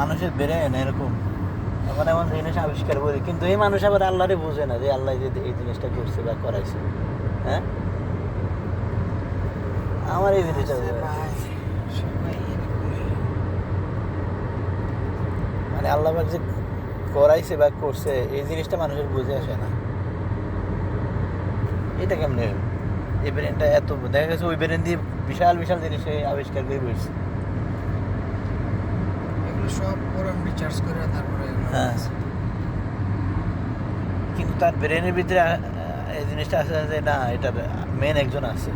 মানুষের বেড়ে না এরকম। এমন এমন জিনিস আবিষ্কার করে কিন্তু এই মানুষ আবার আল্লাহরে বোঝে না যে আল্লাহ যে এই জিনিসটা করছে বা করাইছে। হ্যাঁ? আমার এই জিনিসটা। মানে আল্লাহ যে করাইছে বা করছে এই জিনিসটা মানুষের বুঝে আসে না। এটা কেমনে? এই ব্রেনটা এত দেখা গেছে ওই ব্রেন দিয়ে বিশাল বিশাল জিনিস আবিষ্কার করে বসছে সব পুরান রিচার্জ করে তারপরে হ্যাঁ। কিন্তু তার ব্রেনের ভিতরে এই জিনিসটা আছে যে না এটা মেন একজন আছে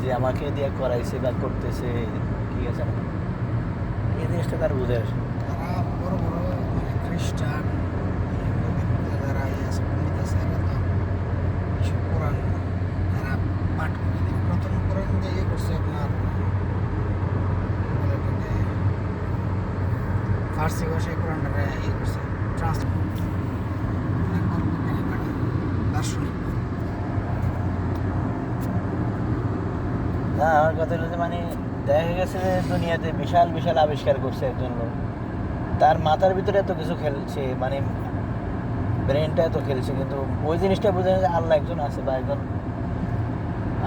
যে আমাকে দিয়ে করাইছে বা করতেছে ঠিক আছে এই জিনিসটা তার বুঝে আসে। তারা বড় বড় মানে খ্রিস্টান হিন্দু ব্যক্তি যারা ইয়ে আছে পণ্ডিত আছে এরা তো এইসব কোরআন এরা পাঠ করে দেয় প্রথম কোরআন যে ইয়ে করছে আপনার কি বলে এটাকে? ফার্সি ভাষায় কোরআনটা ইয়ে করছে। ট্রান্সলেট না, আমার কথা হলো যে মানে দেখা গেছে যে দুনিয়াতে বিশাল বিশাল আবিষ্কার করছে একজন লোক। তার মাথার ভিতরে এত কিছু খেলছে মানে ব্রেনটা এত খেলছে, কিন্তু ওই জিনিসটা বোঝা যায় যে আল্লাহ একজন আছে বা একজন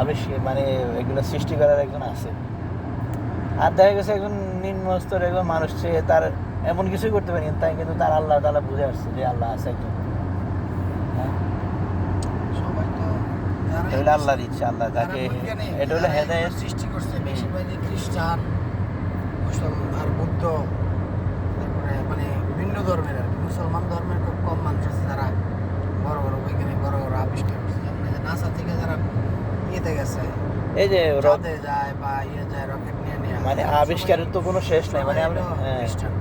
আবিষ্কার মানে এগুলো সৃষ্টি করার একজন আছে। আর দেখা গেছে একজন নিম্ন স্তরের একজন মানুষ, সে তার এমন কিছুই করতে পারি তাই কিন্তু তার আল্লাহ তালা বুঝে আসছে যে আল্লাহ আছে একজন। হ্যাঁ এটা আল্লাহর ইচ্ছা আল্লাহ তাকে এটা হলো যারা সৃষ্টি করছে বেশিরভাগই খ্রিস্টান মুসলমান আর বৌদ্ধ তারপরে মানে ভিন্ন ধর্মের আর মুসলমান ধর্মের খুব কম মানুষ আছে যারা বড় বড় বৈজ্ঞানিক বড় বড় আবিষ্কার করছে। যে নাসা থেকে যারা ইয়েতে গেছে এই যে যায় বা ইয়ে যায় রকেট নিয়ে নিয়ে মানে আবিষ্কারের তো কোনো শেষ নাই মানে আমরা হ্যাঁ। খ্রিস্টান।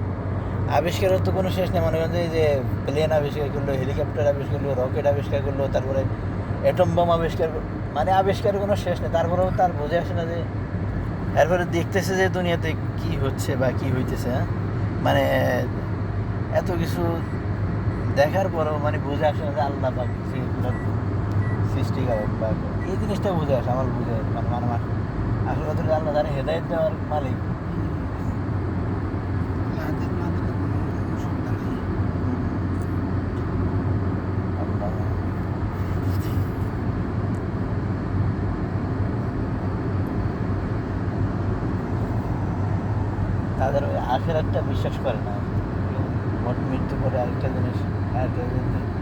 আবিষ্কারের তো কোনো শেষ নেই। মনে করেন যে প্লেন আবিষ্কার করল হেলিকপ্টার আবিষ্কার করল রকেট আবিষ্কার করল, তারপরে অ্যাটম বোম আবিষ্কার মানে আবিষ্কারের কোনো শেষ নেই। তারপরেও তার বোঝে আসে না যে এরপরে দেখতেছে যে দুনিয়াতে কি হচ্ছে বা কি হইতেছে হ্যাঁ? মানে এত কিছু দেখার পরেও মানে বুঝে আসে না যে আল্লাহ বা সৃষ্টিকারক বা এই জিনিসটা বুঝে আসে, আমার বুঝে মানে মানে আসলে আল্লাহ জানে হেদায়ত দেওয়ার মালিক আল্লাহ হাতের না দিলে কোনো অসুবিধা নেই আল্লাহ তাদের ওই আখের একটা বিশ্বাস করে না। মোট মৃত্যু করে আরেকটা জিনিস আরেকটা জিনিস।